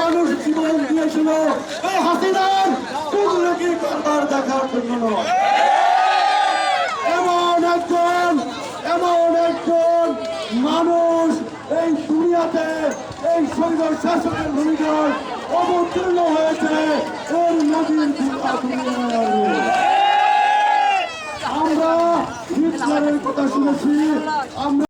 মানুষ জীবন দিয়েছিল। এই হাসিনার কুদরতি কারবার দেখার জন্য নয়। এমন একজন এমন একজন মানুষ এই দুনিয়াতে, এই সুন্দর শাসনের ভূমিকায় অবতীর্ণ হয়েছে এর নদীর আমরা হিটলারের কথা শুনেছি, আমরা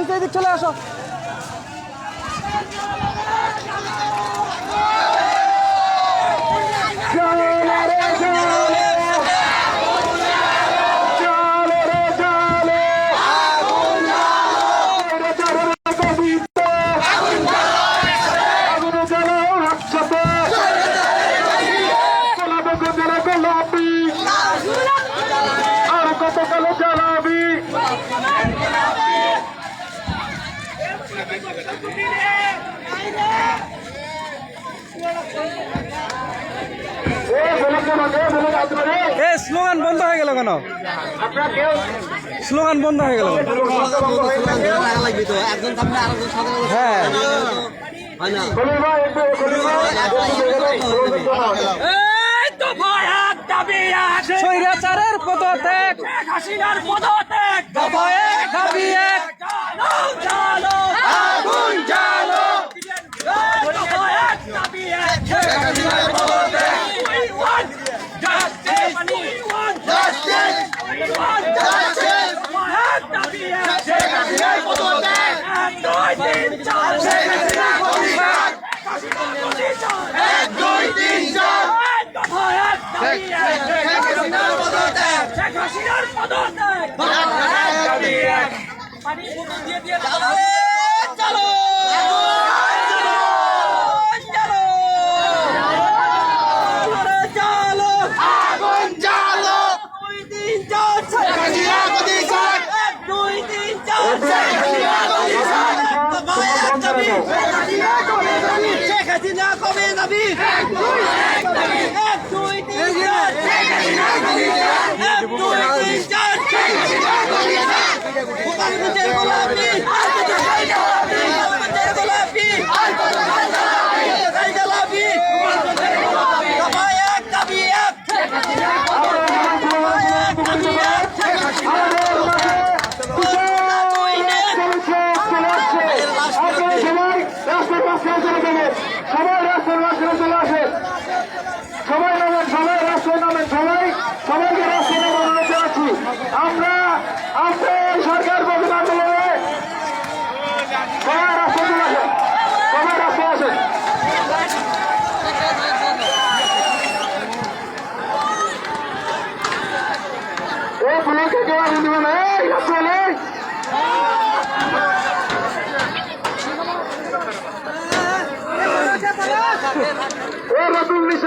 আইসে এদিক চলে আসো। আর কত কালো জ্বালাবি স্লোগান বন্ধ হয়ে গেল কেন? স্লোগান বন্ধ হয়ে গেল হ্যাঁ। দাবি এক স্বৈরাচারের পদত্যাগ। হাসিনার পদত্যাগ। দফা এক দাবি এক। জ্বালো জ্বালো আগুন জ্বালো দফা এক দাবি এক। শেখ হাসিনার পদত্যাগ। We want justice. We want justice. We want justice. দফা এক দাবি এক। শেখ হাসিনার পদত্যাগ। এক দুই তিন চার। শেখ হাসিনা পানি দিয়ে দিয়ে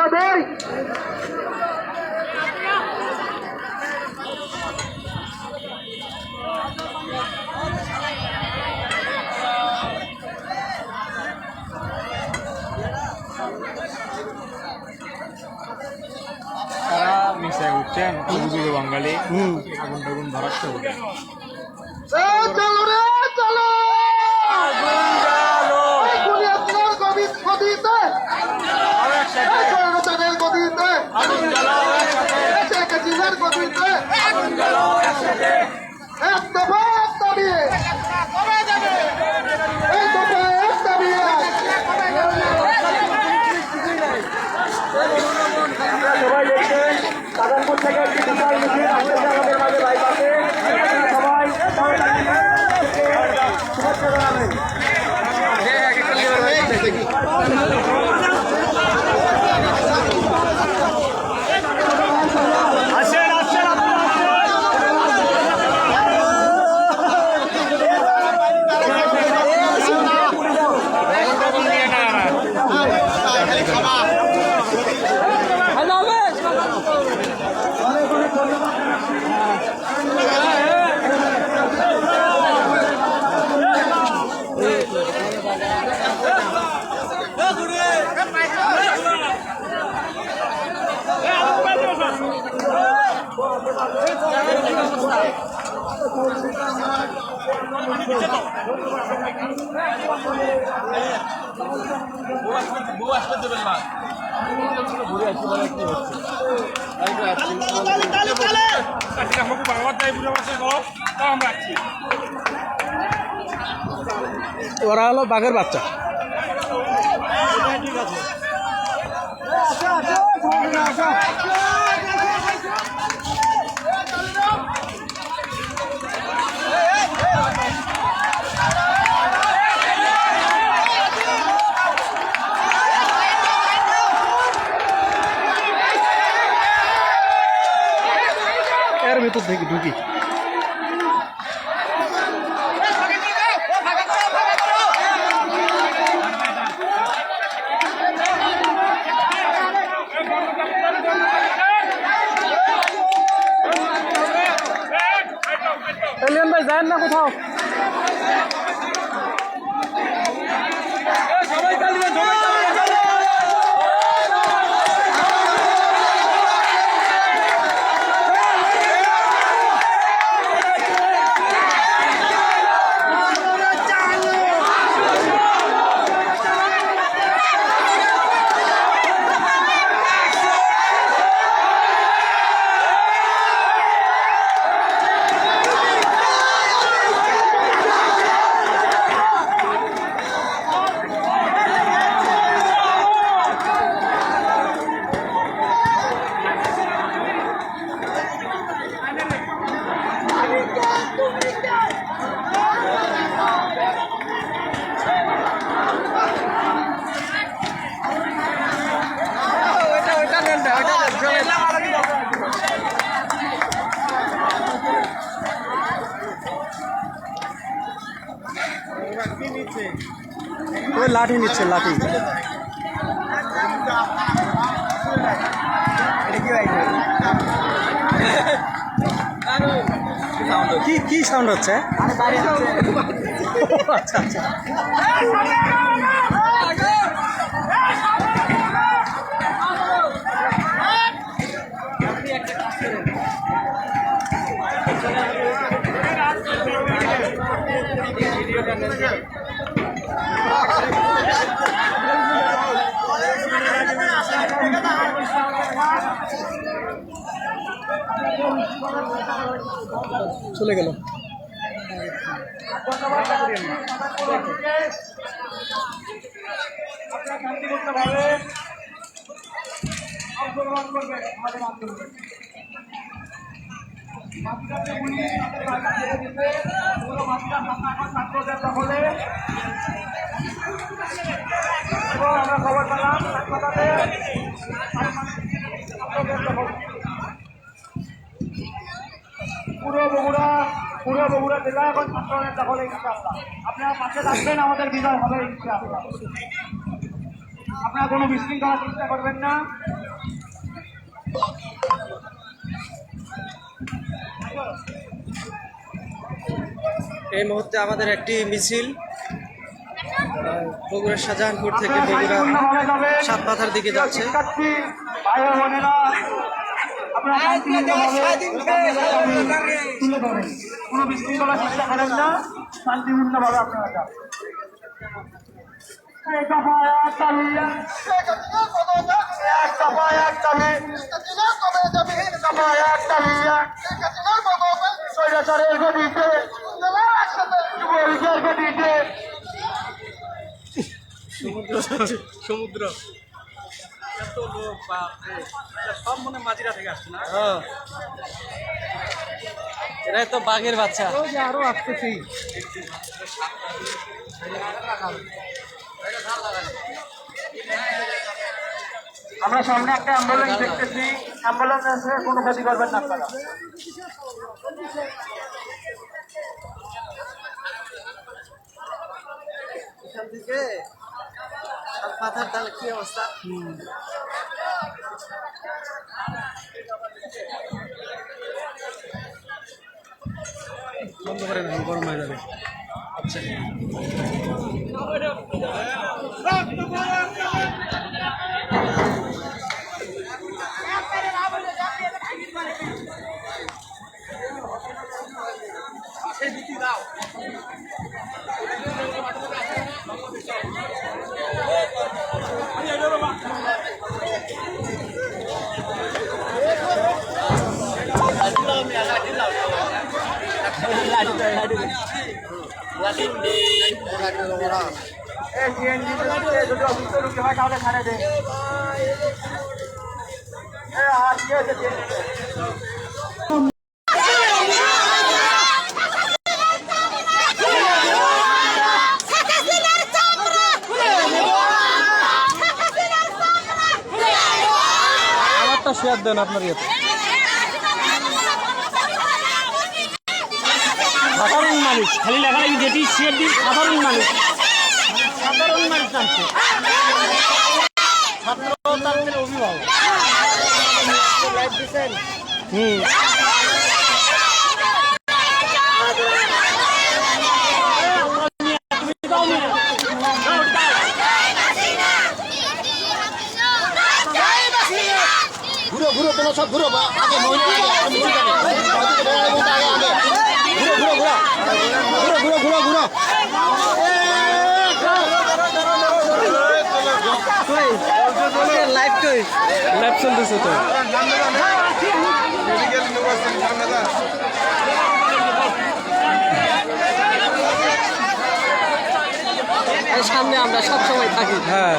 যাবেই মিশায় বাঙালি। আগুন টাগুন ধরাচ্ছে Yeah. আমরা আছি ওরা হলো বাঘের বাচ্চা। এর ভিতর থেকে ঢুকি। এলিয়ান ভাই যায় না কোথাও। ওই লাঠি নিচ্ছে লাঠি। কি কি সাউন্ড হচ্ছে? আচ্ছা আচ্ছা। ছাত্রদের দখলে আমরা খবর পেলাম হাসপাতালে পুরো বগুড়া পুরো বগুড়া জেলা এখন ছাত্রদের দখলে ইনশাআল্লাহ আপনারা। পাশে থাকবেন আমাদের বিজয় হবে ইনশাআল্লাহ আপনারা। কোনো বিশৃঙ্খলা চেষ্টা করবেন না। এই মুহূর্তে আমাদের একটি মিছিল আহ, বগুড়ার শাহজাহানপুর থেকে বগুড়া যাবেন সাতপাথার দিকে যাচ্ছে। আপনারা তুলে ধরেন। কোনো বিশৃঙ্খলা চেষ্টা করেন না শান্তিপূর্ণভাবে আপনারা যান। এক দফা এক দাবি এক দফা এক দাবি এক দফা এক দাবি স্বৈরাচারের গতিতে যুবলীগের গতিতে। সমুদ্র। এত লোক বাপরে। সব মনে মাঝিরা থেকে আসছে না? এরাই তো বাঘের বাচ্চা। আরও আসতেছি। আমরা সামনে একটা অ্যাম্বুলেন্স দেখতেছি। অ্যাম্বুলেন্স কোনো ক্ষতি করবেন না আপনারা। থেকে পাথার তাহলে কি অবস্থা? বন্ধ করে না গরম হয়ে যাবে। আচ্ছা সিএনজি যদি অসুস্থ রুগী হয় তাহলে ছাড়ে দে এ আর কি হয়েছে আমারটা শেয়ার দেন আপনার ইয়েতে সাধারণ মানুষ, খালি লেখা লাগে যেটি সে একদিন সাধারণ মানুষ। সাধারণ মানুষ নামছে ছাত্রতান্ত্রের অভিভাবক। হুম ঘুরো ঘুরো তোমরা সব ঘুরো বা আগে মহিলা আগে আগে মিছিল যাবে ওদিকে বেড়ালে বলতে আগে আগে ঘুরো ঘুরো ঘুরো ঘুরো ঘুরো ঘুরো ঘুরো লাইভ চলতেছে তো। সামনে আমরা সবসময় থাকি। হ্যাঁ।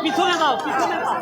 দাও পিছনে দাও পিছনে দাও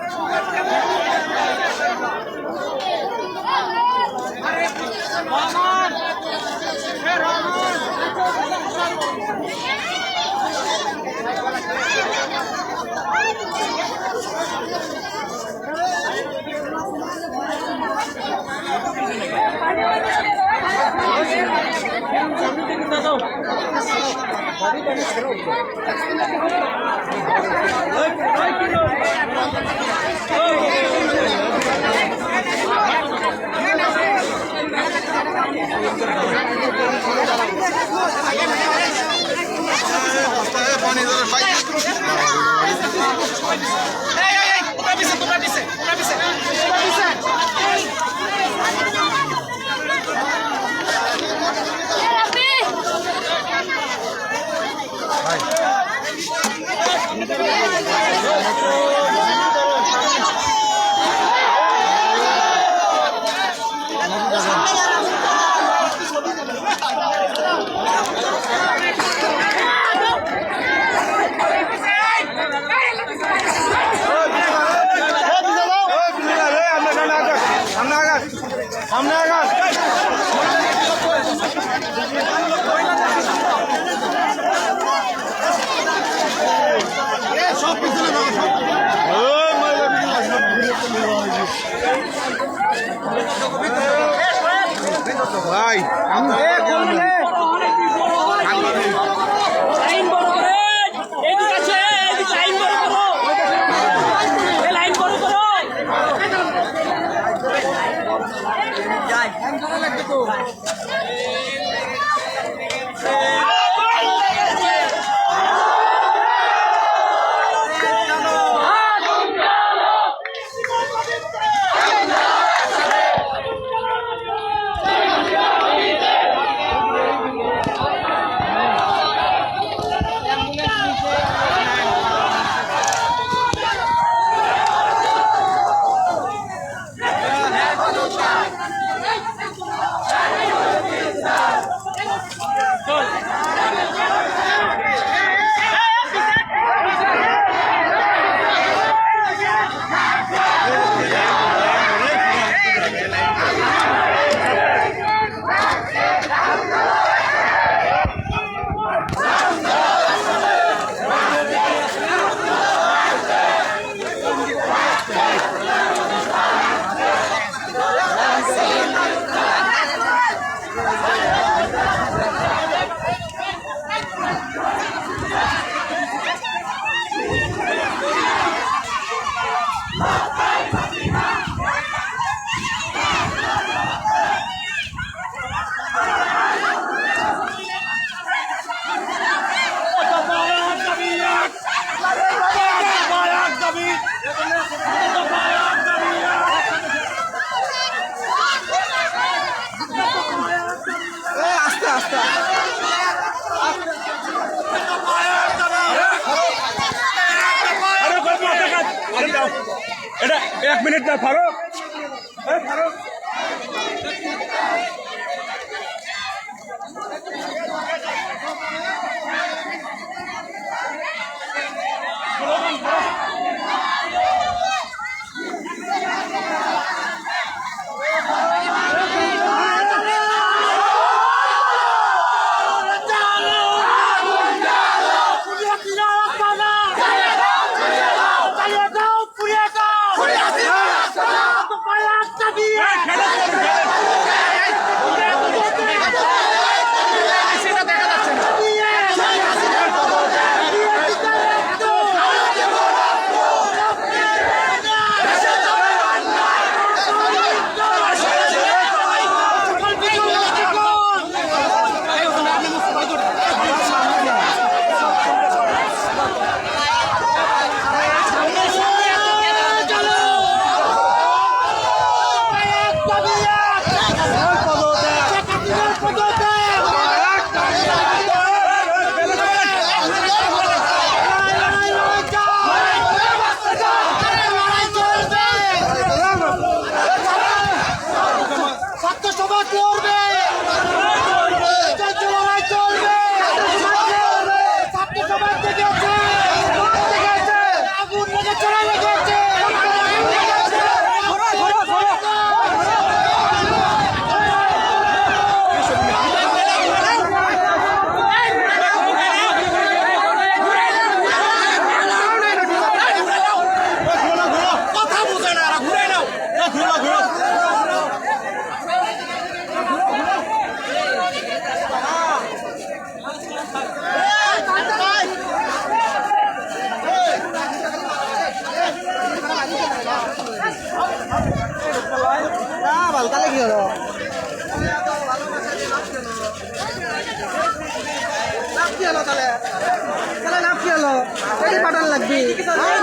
Olha! লাগবে তো। এটা এক মিনিট না ফারুক। হ্যাঁ, ফারুক। পিছিয়ে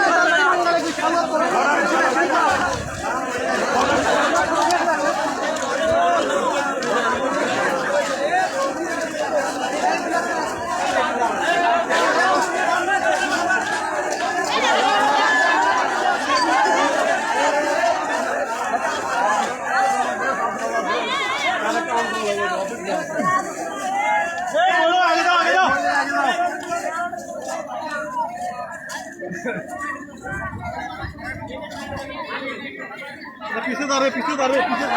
দাঁড়ে পিছিয়ে দাঁড়ে পিছিয়ে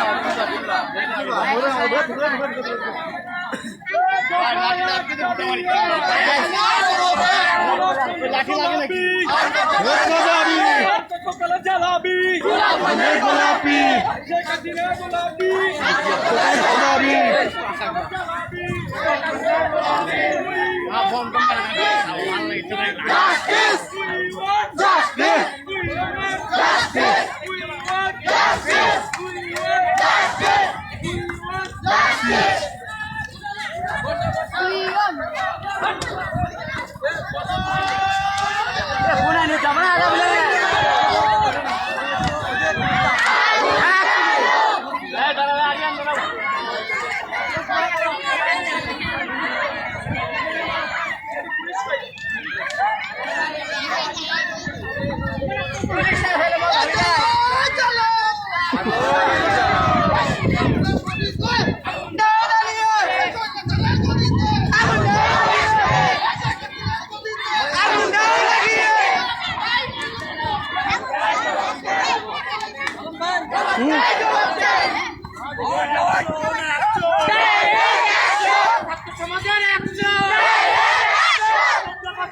গোলাপি গোলাপি Thank you.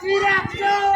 Direto!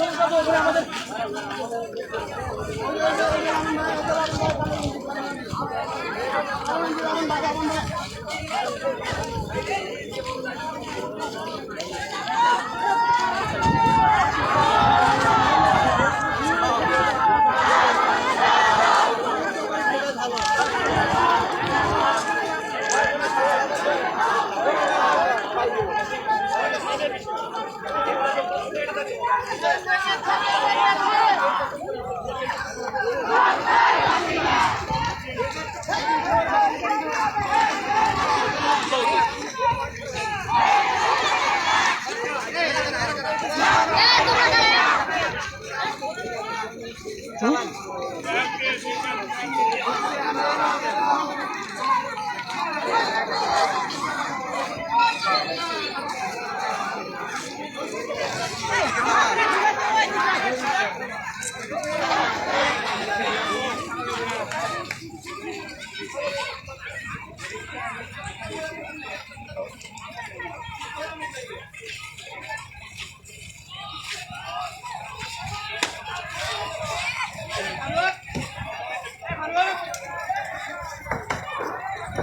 রে Thank you.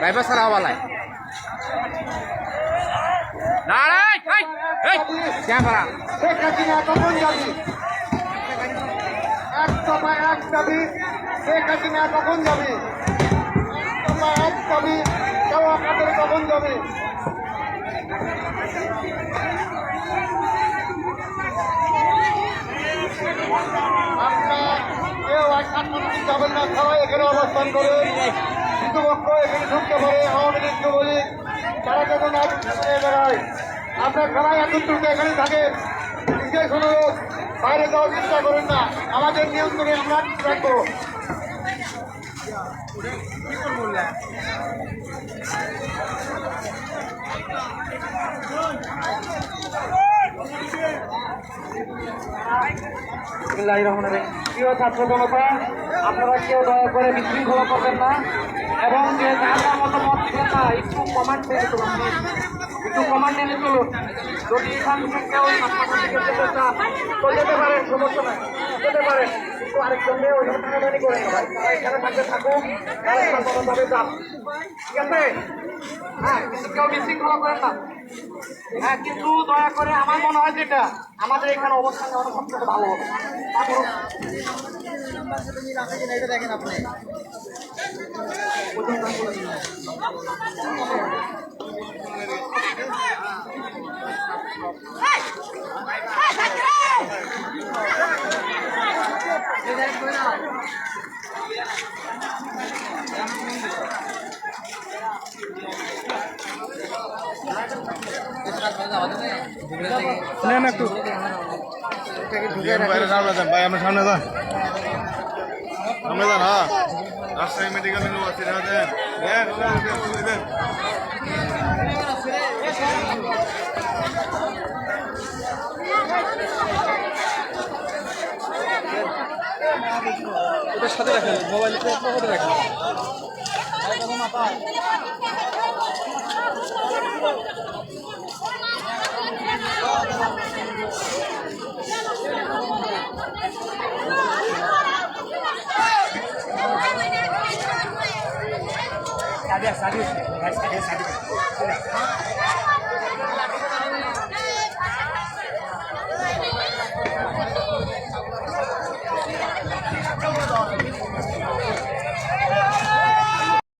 জালো রে জালো দুর্নীতিকতা জালো জালো রে জালো ঠিক হাসিনার পদত্যাগ শেখ হাসিনার পদত্যাগ বাইপাস হওয়ালায় কখন যাবি এক যাবি কখন যাবে আপনার কেউ এক সাংগঠনিক যাবেন না, সবাই এখানে অবস্থান করে। হিন্দু পক্ষ এখানে ঢুকতে পারে আওয়ামী লীগ যুবলীগ। তারা যেন না ঘুরে বেড়ায় আপনার সবাই একত্রিত এখানে থাকে। বিশেষ অনুরোধ, বাইরে যাওয়ার চেষ্টা করেন না। আমাদের নিয়ন্ত্রণে আমরা রাখব রহিম। প্রিয় ছাত্র জনতা, আপনারা কেউ দয়া করে বিশৃঙ্খলা করবেন না এবং যে যার যার মতো মত দিবেন না, একটু কমান্ড মেনে চলুন একটু কমান্ড মেনে চলুন যদি এখান থেকে কেউ থেকে যেতে তো যেতে পারেন, সমস্যা নাই। যেতে পারেন। কিন্তু আরেকজন মেয়ে ওইখানে টানাটানি তারা এখানে থাকতে থাকুক ঠিক আছে? হ্যাঁ কেউ বিশৃঙ্খলা করেন না। হ্যাঁ কিন্তু দয়া করে আমার মনে হয় যেটা, আমাদের এখানে অবস্থান নেওয়াটা সবচেয়ে ভালো হবে। তারপর নেন একটু। বাইরে সামনে যান ভাই আমরা সামনে যান। সামনে যান হ্যাঁ। রাজশাহী মেডিকেল ইউনিভার্সিটি হ্যাঁ দেন। দেন দেন, দেন, দেন ওটার সাথে রাখেন মোবাইলে পকেটে রাখেন। Sadia, sadia. Sadia, sadia.